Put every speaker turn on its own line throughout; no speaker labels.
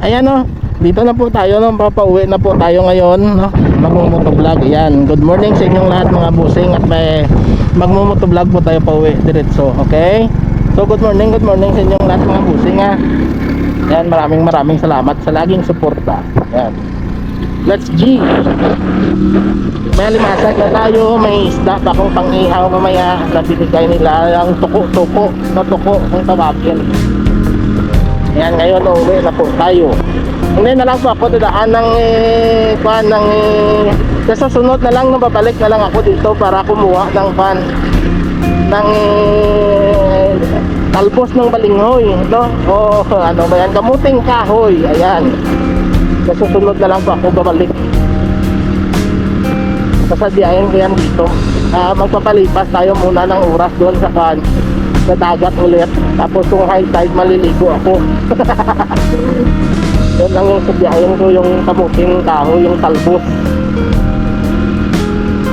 ayan o. Dito na po tayo, no? papauwi na po tayo ngayon, no? Magmumotovlog, ayan. Good morning sa inyong lahat mga busing at may magmumotovlog po tayo pauwi diretso, okay? So good morning, good morning sa inyong lahat mga busing ha. Ayan, maraming maraming salamat sa laging suporta. Ayan. Let's G! May limasag na tayo, may isda pa akong pang-ihaw mamaya na binigay nila ang tuko-tuko na tuko kung tawagin. Ayan, ngayon uuwi na po tayo. Hindi na lang po ako dadaan ng eh, kwan ng eh, sa susunod na lang, no, babalik na lang ako dito para kumuha ng kwan ng eh, talbos ng balinghoy, no? O ano ba yan, kamuting kahoy, ayan. Sa susunod na lang po ako babalik. Sasadyain ko yan dito. Ah, magpapalipas tayo muna ng oras doon sa kan sa dagat ulit. Tapos kung high tide maliligo ako. Yun yung sadyain ko yung kamuting kahoy, yung talbos.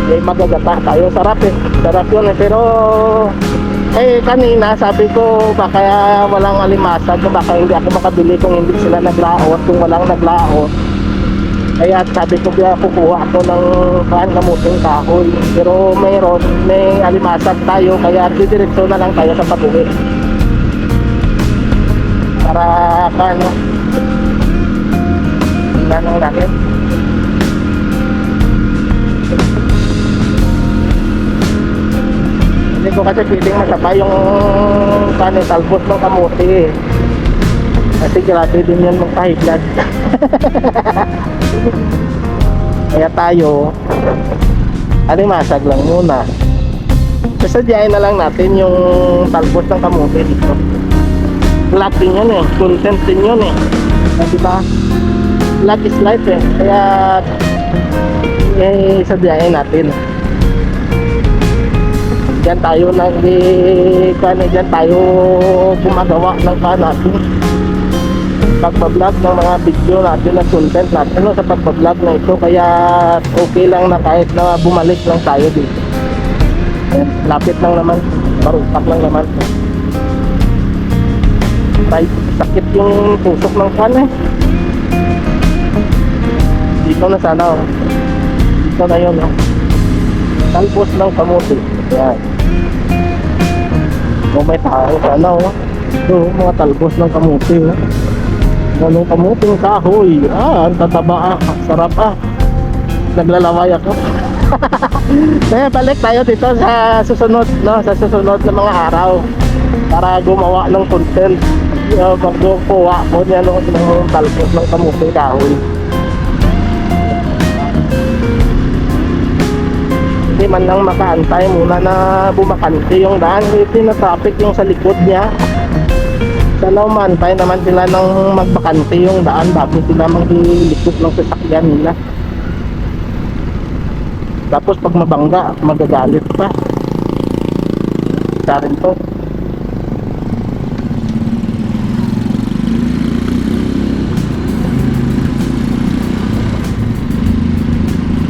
Eh, magagata tayo. Sarap eh. Sarap yun eh. Pero, eh, kanina sabi ko baka walang alimasag, baka hindi ako makabili kung hindi sila naglaot, kung walang naglaot. Kaya sabi ko kaya kukuha ako ng kaan kamuting kahoy. Pero mayroon, may alimasag tayo, kaya didiretso na lang tayo sa pag-uwi. Para kano, tingnan natin. Hindi ko kasi feeling masabay yung kano, talbos ng kamuti. eh. Kasi grabe din mag-high blood. Kaya tayo, alimasag lang muna. Sasadyain na lang natin yung talbos ng kamote dito. Vlog din yun eh. Content din yun eh. Ah, Diba? Vlog is life eh. Kaya, eh, sadyain natin. Diyan tayo nag eh, kano, diyan tayo gumagawa ng kano natin pagbablog ng mga video natin na content natin no, sa pagbablog na ito. Kaya okay lang na kahit na bumalik lang tayo dito. Ayan, lapit lang naman marupak lang naman. Right sakit yung tusok ng kan eh. Dito na sana oh. dito na yun oh. talbos ng kamuti. Yan oh, may tao sana oh. Ito mga talbos ng kamuti oh. Ganong kamuting kahoy. Ah, ang tataba ah. Sarap ah. Naglalaway ako. Kaya balik tayo dito sa susunod, no? Sa susunod na mga araw. Para gumawa ng content. Uh, magkukuha ko niya no, ng talpos ng kamuting kahoy. Hindi man lang makaantay muna na bumakante yung daan. Hindi na traffic yung sa likod niya sana umantay naman sila ng magbakante yung daan bago sila maglikot ng sasakyan nila. Tapos pag mabangga magagalit pa. Sa rin to.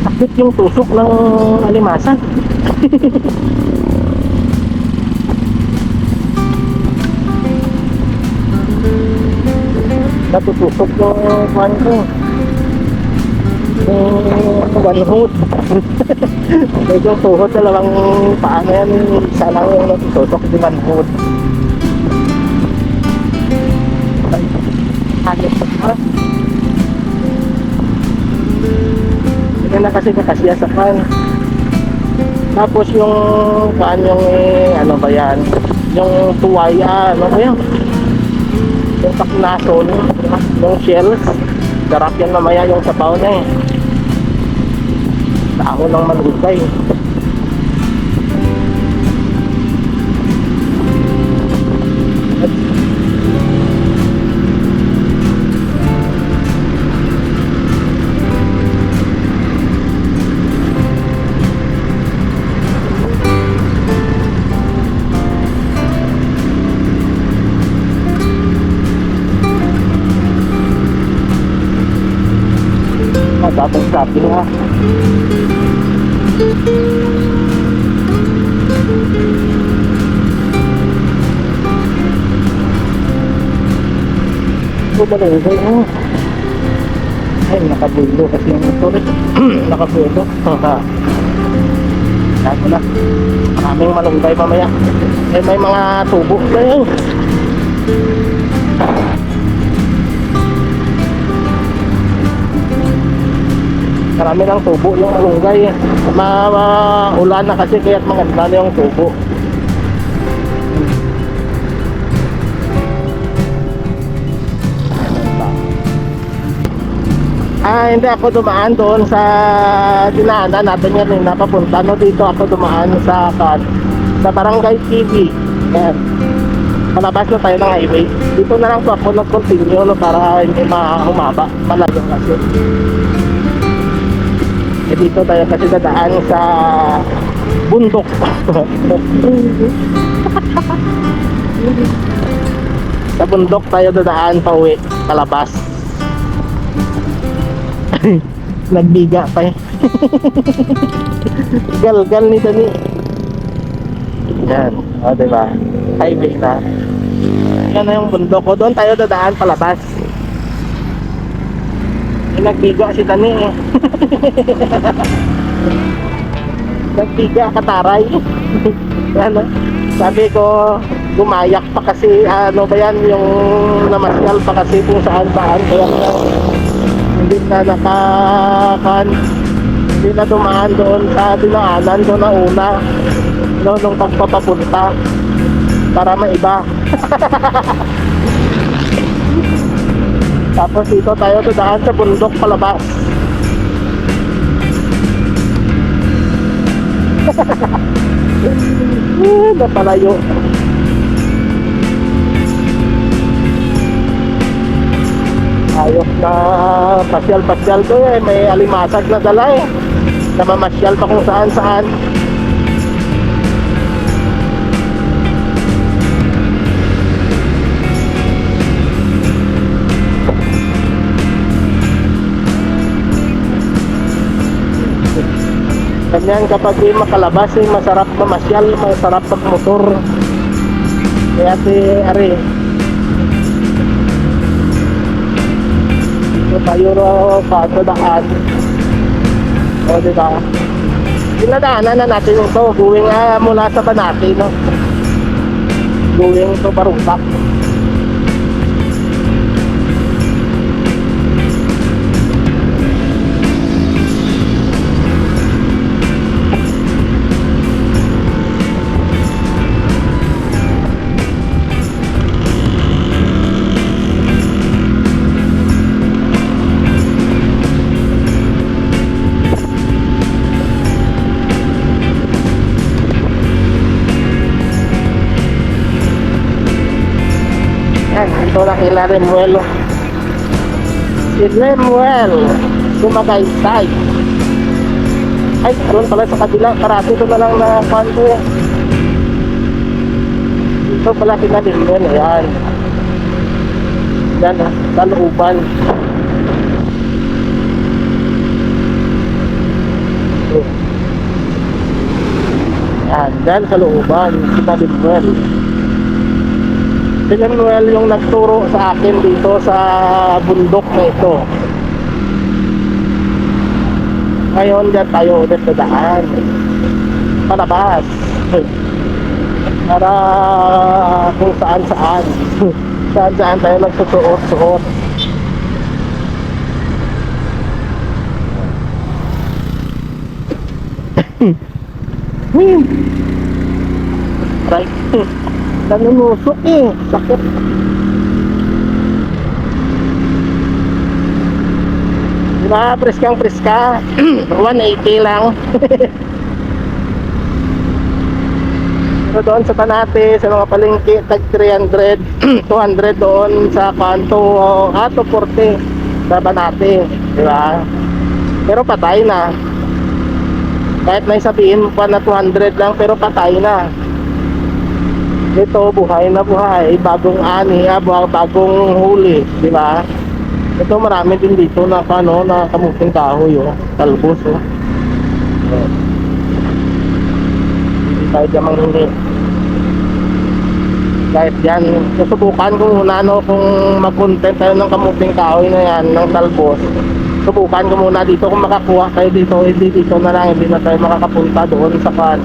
Sakit yung tusok ng alimasan natutusok yung kwan ko. Yung hood. Medyo tuhod dalawang paa na yan. Lang yung natutusok di hood. Hayop pa hindi na kasi kwan tapos yung kwan yung eh, ano ba yan? Yung tuwaya ano ba yan? Yung taknason, yung shells, sarap yan mamaya yung sabaw na eh. Dahon ng manggugay. Sabi nga. Ito ba? Ito Ay, nakabulo kasi yung motor nakabulo. Ha. Yan na. Maraming malunggay mamaya. Eh, may mga tubo. Ayun. Marami ng tubo yung malunggay. Ma, ma ulan na kasi kaya't maganda na yung tubo. Ah, hindi ako dumaan doon sa dinaanan natin yan eh, napapunta. No, dito ako dumaan sa kan sa Barangay TV. Yan. Palabas na tayo ng highway. Dito na lang po ako nag-continue no, para hindi mahumaba. Malayo kasi. Dito tayo kasi dadaan sa bundok. sa bundok tayo dadaan pa uwi. Palabas. Nagbiga pa eh. Gal-gal ni Dani. Yan. O, diba? Highway na. Yan na yung bundok ko. Doon tayo dadaan palabas. Nagbiga si Dani eh. nagbiga kataray. ano? Sabi ko, gumayak pa kasi, ano ba yan, yung namasyal pa kasi kung saan saan. Kaya hindi na nakakan hindi na dumaan doon sa dinaanan doon na una no, nung pagpapapunta para maiba tapos dito tayo dadaan sa bundok palabas napalayo ayos na pasyal-pasyal to eh. May alimasag na dala eh. Namamasyal pa kung saan Ganyan kapag di makalabas eh, masarap mamasyal, masarap magmotor. Kaya si Ari, So tayo ro paano daan. O di ba? Dinadaanan na natin ito. Going uh, mula sa Banati, no? Going to Barumpak. Kila Remuel. Si Remuel, Sumagaysay. Ay, doon pala sa kabila. Parati doon na lang na kwanto eh. Ito pala kila Remuel. Ayan. Yan ah, Daluban. Yan, dyan sa looban. Kita Remuel. Si Lemuel yung nagturo sa akin dito sa bundok na ito. Ngayon dyan tayo ulit sa daan. Palabas. Para kung saan saan. saan saan tayo nagsusuot-suot. Right. Nanunusok eh. Sakit. Diba, preskang preska. 180 lang. Doon sa Tanate, sa mga palengke, tag 300, 200 doon sa kanto, ah, 240 sa Banate. Diba? Pero patay na. Kahit may sabihin pa na 200 lang, pero patay na ito buhay na buhay. Bagong ani ah, bagong huli di ba? Ito marami din dito na ano na kamuting kahoy oh. Talbos oh. Hindi tayo dyan manghingi kahit yan susubukan ko muna no kung mag-content tayo ng kamuting kahoy na yan ng talbos. Subukan ko muna dito kung makakuha kayo dito hindi dito na lang hindi na tayo makakapunta doon sa kan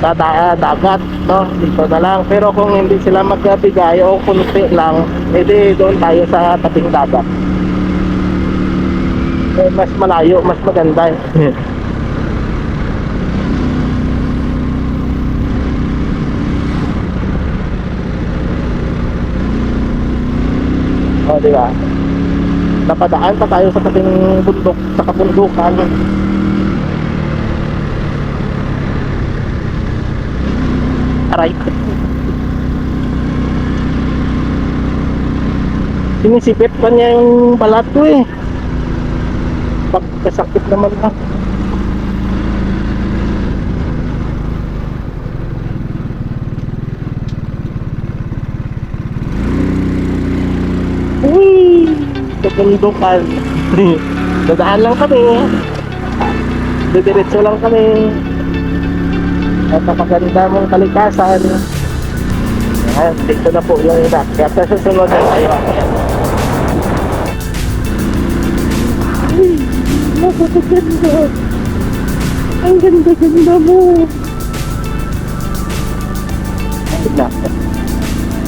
sa da- dagat no dito na lang pero kung hindi sila magbibigay o kunti lang edi doon tayo sa tabing dagat eh, mas malayo mas maganda eh. O, di ba? Napadaan pa tayo sa tabing bundok, sa kabundukan. Aray. Sinisipit pa niya yung balat ko eh. Pagkasakit naman na. Uy! Kabundukan. Dadaan lang kami. Didiretso lang kami. At napaganda mong kalikasan. Ayan, dito na po yung iba. Kaya sa susunod na tayo. Uy! Napakaganda. Ang ganda-ganda mo. Ay, naku.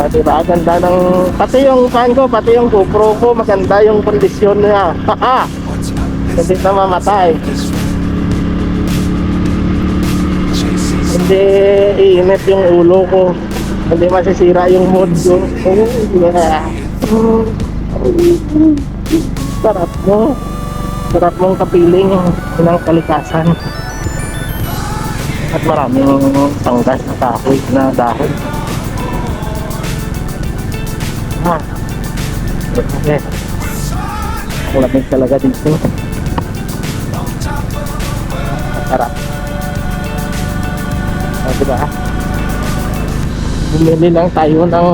Ah, diba? Ganda ng... Pati yung fan ko, pati yung GoPro ko, maganda yung kondisyon niya. Haha! Hindi na mamatay. Hindi iinit yung ulo ko. Hindi masisira yung mood ko. Oh, yeah. Sarap mo. Sarap mong kapiling ng kalikasan. At maraming tanggas na kahoy na dahon. Ah. Okay. Ang talaga dito. Sarap. Diba? Bumili lang tayo ng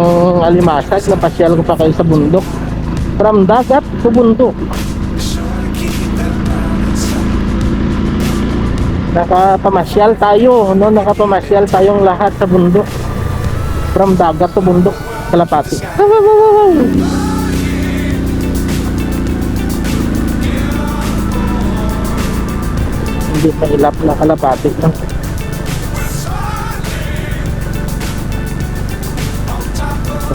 alimasag na pasyal ko pa kayo sa bundok. From dagat to bundok. Nakapamasyal tayo, no? Nakapamasyal tayong lahat sa bundok. From dagat to bundok, kalapati. Hindi pa ilap na kalapati.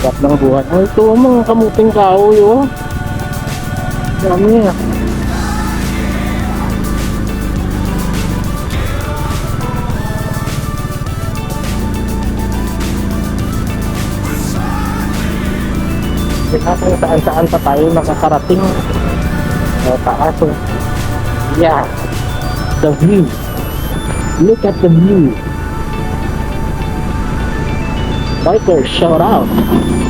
Sarap ng buhay. Ay, ito mga kamuting kahoy, oh. Dami ah. Kaya kung saan-saan pa tayo nakakarating. Sa taas, oh. Yeah. The view. Look at the view. Biker, shout out.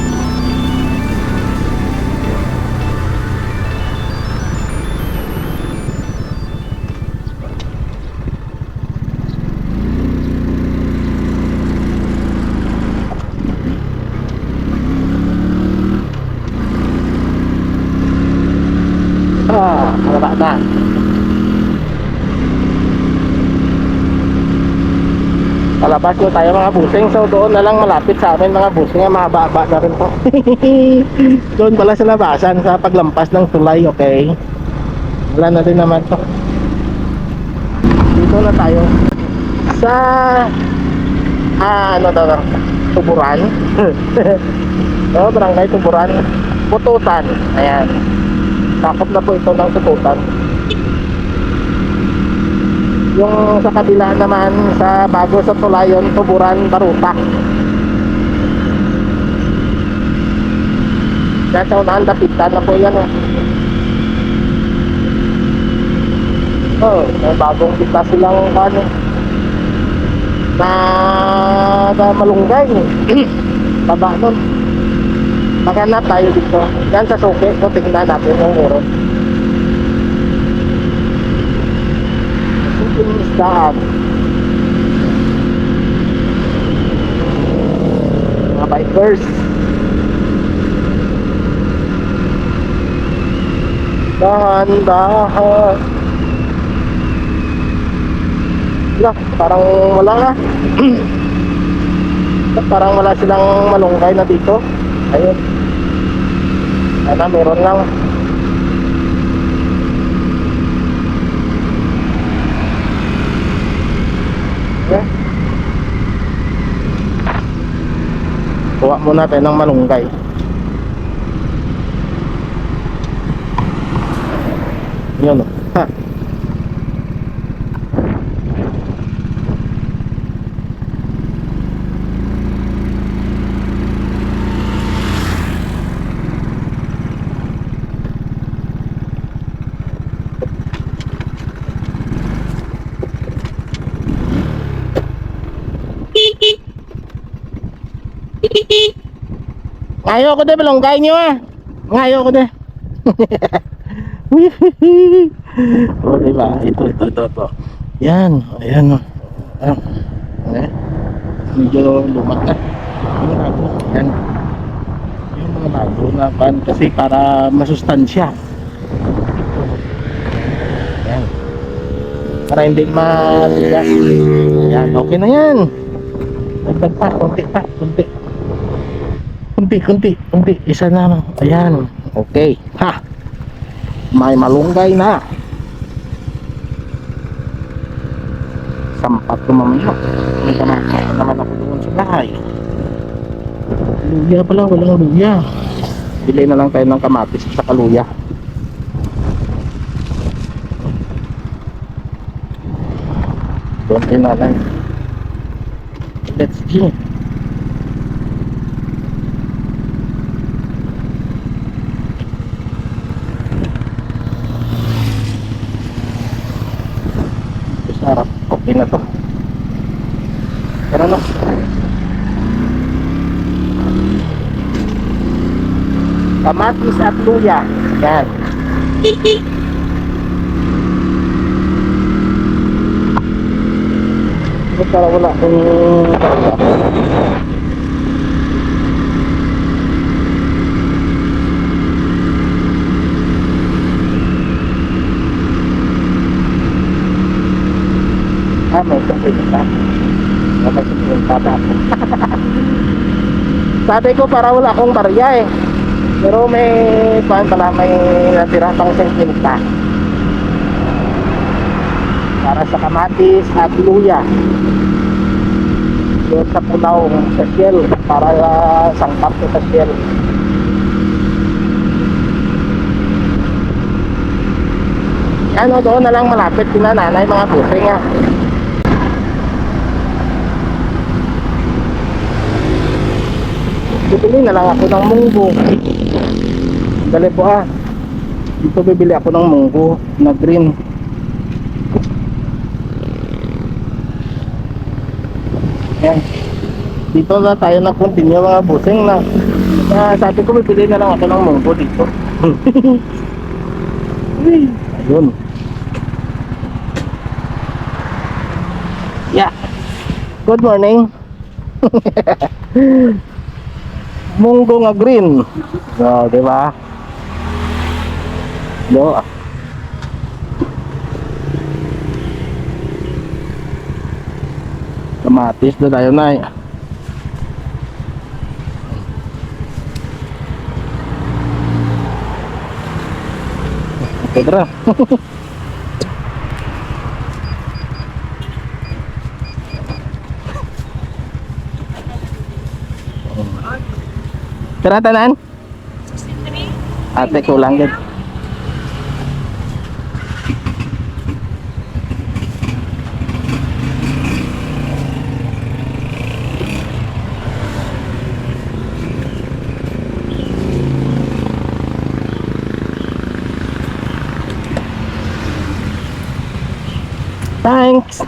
Palabas ko tayo mga busing. So doon na lang malapit sa amin mga busing. Mahaba-haba na rin to. doon pala sa labasan sa paglampas ng tulay. Okay. Wala na din naman to. Dito na tayo. Sa ah, ano daw Tuburan. oh, barangay Tuburan. Pututan. Ayan. Takot na po ito ng tututan. Yung sa kabila naman sa bago sa Tulayon, Tuburan, Baruta. Yan sa unahan, dapitan na po yan. Oh, oh may bagong kita silang ano, na, na malunggay. Baba nun. Maghanap tayo dito. Yan sa suki, so tingnan natin yung muro. Isdaan. Mga bikers. Dahan-dahan. Wala, parang wala nga. parang wala silang malunggay na dito. Ayun. Sana meron lang. Gawa muna tayo ng malunggay. Yun o. Ha. Ngayo ko de malunggay nyo ah. Ngayo ko de. o oh, diba? Ito, ito, ito, ito. Yan, ayan o. Ah. Eh, medyo lumat na. Yung bago, yan. Yung mga bago na pan kasi para masustansya. Yan. Para hindi matigas. Yan, okay na yan. Dagdag pa, konti pa, konti. Kunti, kunti, kunti. Isa na lang. Ayan. Okay. Ha. May malunggay na. Sampat ko mamaya. May kamakain naman ako doon sa bahay. Luya pala, walang luya. Bili na lang tayo ng kamatis sa kaluya. Konti na lang. Let's see. Sarap. Okay na to. Pero no. Kamatis at luya. Yan. Ito para wala akong Ah, may kapit pa. Pa ba ako? Sabi ko para wala akong barya eh. Pero may paano pala may natira pang sentimienta. Para sa kamatis at luya. Doon sa punaw sa shell. Para uh, sangkap sa shell. Ano doon na lang malapit sina nanay mga pusing ah. Bibili na lang ako ng munggo. Dali po ah. Dito bibili ako ng munggo na green. Yan. Dito na tayo na continue mga busing na. Ah, sabi ko bibili na lang ako ng munggo dito. Ayun. Yeah. Good morning. munggo nga green. So, di Yo. Kamatis na tayo na eh. Okay, tara. Tanan. Ate kulang din.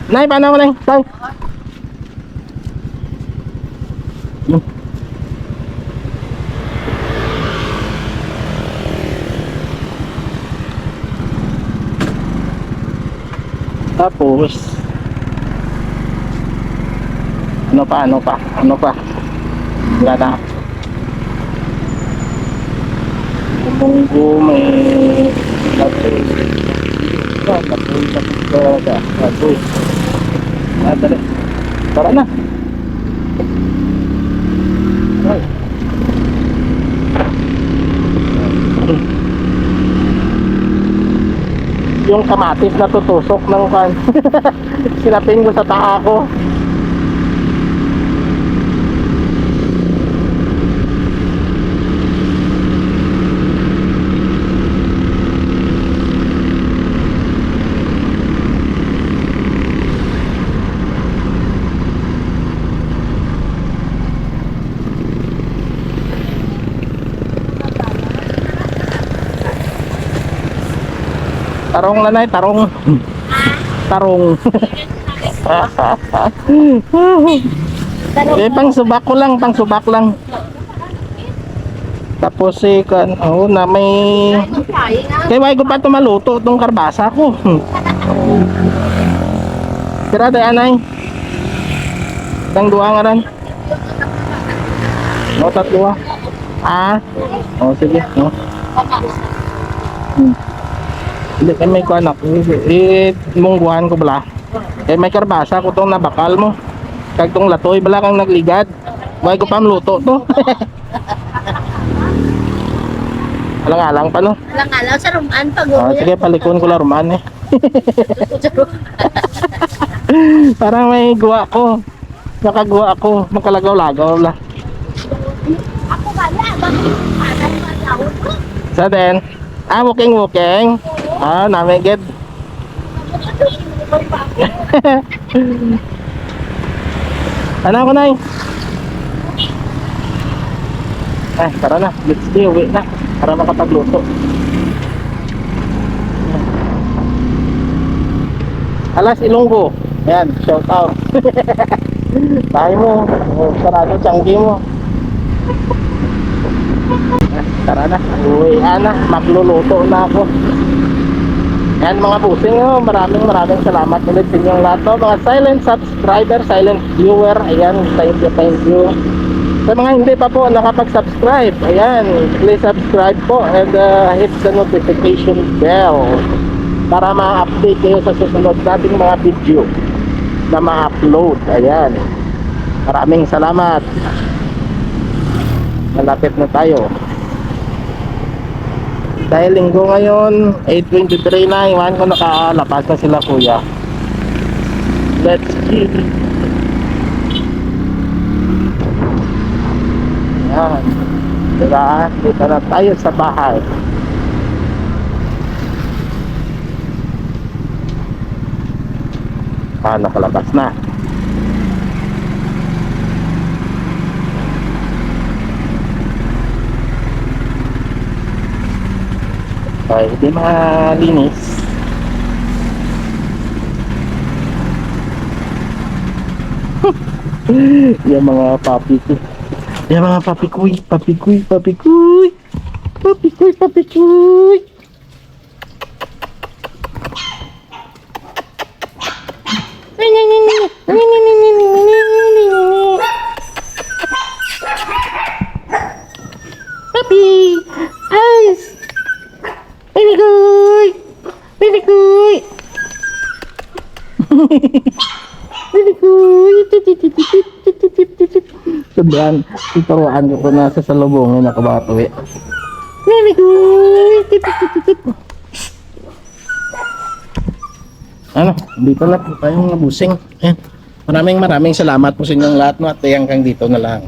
Nay, paano mo, Nay? Thanks. Tapos ano pa, ano pa, ano pa? Wala na. Munggo may lapoy. Ah, lapoy, lapoy talaga. Lapoy. Ah. Tara na. Ay. yung kamatis na tutusok ng kan sinapin ko sa taa ko Tarong na nay, tarong. Tarong. eh, pang subak ko lang, pang subak lang. Tapos eh, kan, oh, na may... Kaya why ko pa ito maluto, itong karbasa ko. Tira tayo anay. Tang dua nga rin. O, tatlo ah. Ah? O, sige. O. Hindi kay may kuhan ako. Eh, mungguhan ko bala. Eh, may karbasa ko tong nabakal mo. Kag tong latoy, bala kang nagligad. Why ko pa maluto to? Alang-alang pa no?
Alang-alang sa rumaan pag
Ah, sige, palikon ko laruman eh. Parang may guwa ko. Nakagawa ako. Makalagaw-lagaw la.
Ako wala, bakit parang matawag ko?
Sa din. Ah, walking walking. Ah, namin get. ano ako nay? Eh, tara na. Let's go. Uwi na. Para makapagluto. Alas Ilonggo. Yan, shout out. Tayo mo. Oh, sarado tiyanggi mo. Tara na. Uwi na. Magluluto na ako. Yan mga busing, oh, maraming maraming salamat ulit sa inyong lahat. No? Mga silent subscriber, silent viewer, ayan, thank you, thank you. Sa mga hindi pa po nakapag-subscribe, ayan, please subscribe po and uh, hit the notification bell para ma-update kayo sa susunod nating mga video na ma-upload. Ayan. Maraming salamat. Malapit na tayo. Dahil linggo ngayon, 8.23 na, iwan ko nakalabas na sila kuya. Let's see. Yan. Diba? Dito na tayo sa bahay. Ah, nakalabas na. Ay, hindi malinis. Yung mga papi ko. Yung mga papi kuy, papi kuy, papi kuy. Papi kuy, papi kuy. Papi! Ice! Kuy! Baby kuy! Sobrang ituruan ko na sa salubungin na kabatuwi. Baby kuy! Ano, dito na po tayong nabusing. Ayan. Maraming maraming salamat po sa inyong lahat no at hanggang dito na lang.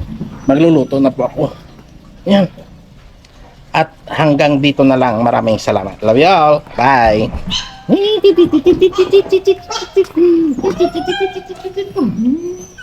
Magluluto na po ako. Yan. At hanggang dito na lang. Maraming salamat. Love you all. Bye.